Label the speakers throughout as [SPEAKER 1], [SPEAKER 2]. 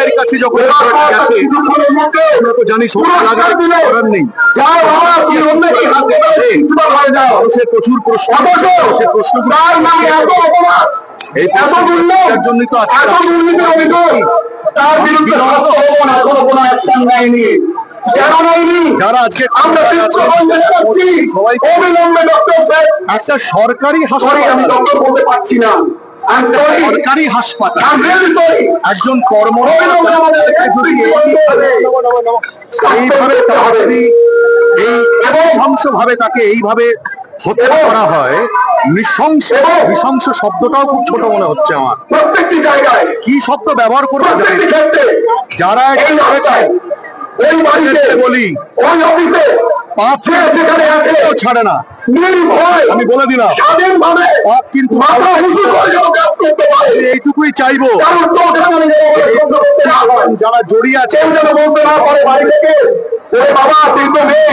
[SPEAKER 1] এর কাছে যখন গেছে আমরা তো জানি করার নেই। মানুষের প্রচুর প্রশ্ন সে প্রশ্নগুলো এই প্রশ্নের জন্যই তো আজকে
[SPEAKER 2] তার বিরুদ্ধে স্বাস্থ্য ভবন এখনও কোনো অ্যাকশন নেয়নি। কেন নেয়নি
[SPEAKER 1] যারা আজকে
[SPEAKER 2] আমরা চিত্রকন দেখতে পাচ্ছি
[SPEAKER 1] সবাইকে
[SPEAKER 2] অবিলম্বে ডক্টর স্যার
[SPEAKER 1] একটা সরকারি
[SPEAKER 2] সরি আমি
[SPEAKER 1] হাসপাতাল।
[SPEAKER 2] ডক্টর বলতে পারছি না.
[SPEAKER 1] সরকারি হাসপাতাল. একজন কর্মরত এইভাবে তাকে এই নৃশংস ভাবে তাকে এইভাবে হত্যা করা হয় নৃশংস নৃশংস শব্দটাও খুব ছোট মনে হচ্ছে আমার
[SPEAKER 2] প্রত্যেকটি জায়গায়
[SPEAKER 1] কি শব্দ ব্যবহার করব যারা বলি
[SPEAKER 2] ওই অফিসে
[SPEAKER 1] পাপ
[SPEAKER 2] যেখানে আছে
[SPEAKER 1] কেউ ছাড়ে না।
[SPEAKER 2] নির্ভয়
[SPEAKER 1] আমি বলে দিলাম।
[SPEAKER 2] স্বাধীনভাবে
[SPEAKER 1] পাপ কিন্তু
[SPEAKER 2] মাথা উঁচু করে যেন কাজ করতে পারে।
[SPEAKER 1] এইটুকুই চাইব।
[SPEAKER 2] কারণ চোখ এখানে যেন ওদের সহ্য করতে না।
[SPEAKER 1] যারা জড়িয়ে আছে।
[SPEAKER 2] কেউ যেন বলতে না পারে বাড়ি থেকে ওরে বাবা তুই তো মেয়ে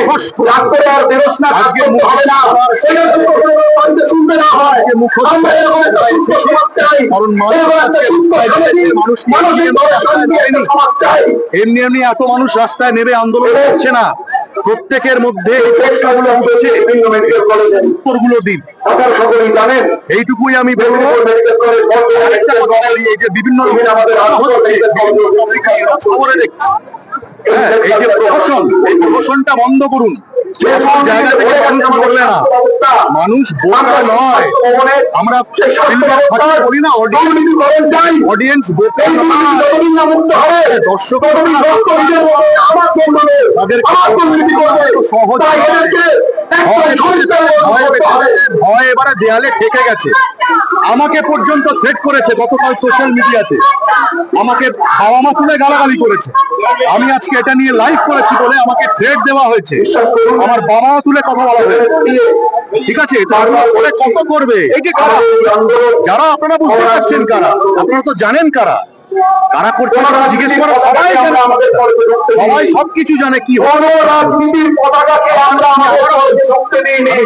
[SPEAKER 2] রাগ করে আর বেরোস না
[SPEAKER 1] আজকে
[SPEAKER 2] করতে হবে না। সেটা যদি কখনো কারও বাড়িতে শুনতে না হয়।
[SPEAKER 1] আজকে
[SPEAKER 2] আমরা এরকম একটা সুস্থ সমাজ চাই।
[SPEAKER 1] কারণ মানুষ
[SPEAKER 2] এরকম একটা সুস্থ সমাজী
[SPEAKER 1] মানুষ
[SPEAKER 2] মানসিক ভাবে শান্তি একটা সমাজ চাই।
[SPEAKER 1] এমনি এমনি এত মানুষ রাস্তায় নেবে আন্দোলন করছে না। প্রত্যেকের মধ্যে এই
[SPEAKER 2] প্রশ্নগুলো উঠেছে বিভিন্ন মেডিকেল কলেজের
[SPEAKER 1] উত্তরগুলো দিন।
[SPEAKER 2] আপনারা সকলেই জানেন
[SPEAKER 1] এইটুকুই আমি বলব। এই যে বিভিন্ন
[SPEAKER 2] আমাদের
[SPEAKER 1] হ্যাঁ, এই যে প্রহসন এই প্রহসনটা বন্ধ করুন। মানুষ বলবে নয়। আমরা না অডিয়েন্স দর্শক তাদের সহজ ভয় এবারে দেয়ালে ঠেকে গেছে। আমাকে পর্যন্ত থ্রেট করেছে গতকাল সোশ্যাল মিডিয়াতে আমাকে বাবা মা তুলে গালাগালি করেছে। আমি আজকে এটা নিয়ে লাইভ করেছি বলে আমাকে থ্রেট দেওয়া হয়েছে। আমার বাবা তুলে কথা বলা হয়েছে। ঠিক আছে? তারপরে কত করবে? এই যে কারা? যারা আপনারা বুঝতে পারছেন কারা? আপনারা তো জানেন কারা? কারা করছে জিজ্ঞেস করো সবাই জানে। সবাই সবকিছু জানে কি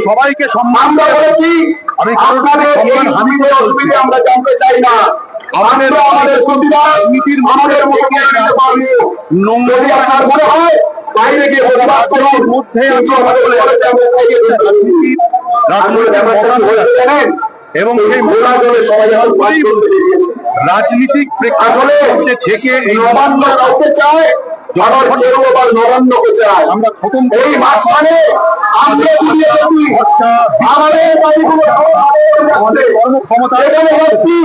[SPEAKER 1] সবাইকে সম্মান
[SPEAKER 2] বলেছি
[SPEAKER 1] আমি
[SPEAKER 2] আমরা জানতে চাই না। আমাদের আমাদের প্রতিবাদ
[SPEAKER 1] নোংরা
[SPEAKER 2] আপনার মনে হয় বাইরে গিয়ে প্রতিবাদ করুন
[SPEAKER 1] মধ্যে এবং সেই। রাজনীতিক প্রেক্ষাপটে থেকে এই
[SPEAKER 2] নবান্ন কাউকে চায়
[SPEAKER 1] আমরা খতম
[SPEAKER 2] এই মাঝখানে আমরা আমাদের
[SPEAKER 1] আমাদের কর্মক্ষমতা
[SPEAKER 2] এখানে যাচ্ছি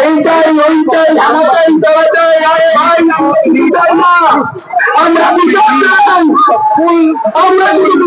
[SPEAKER 2] এই চাই ওই চাই চাই তারা চাই আরে ভাই আমরা বিচার চাই। আমরা শুধু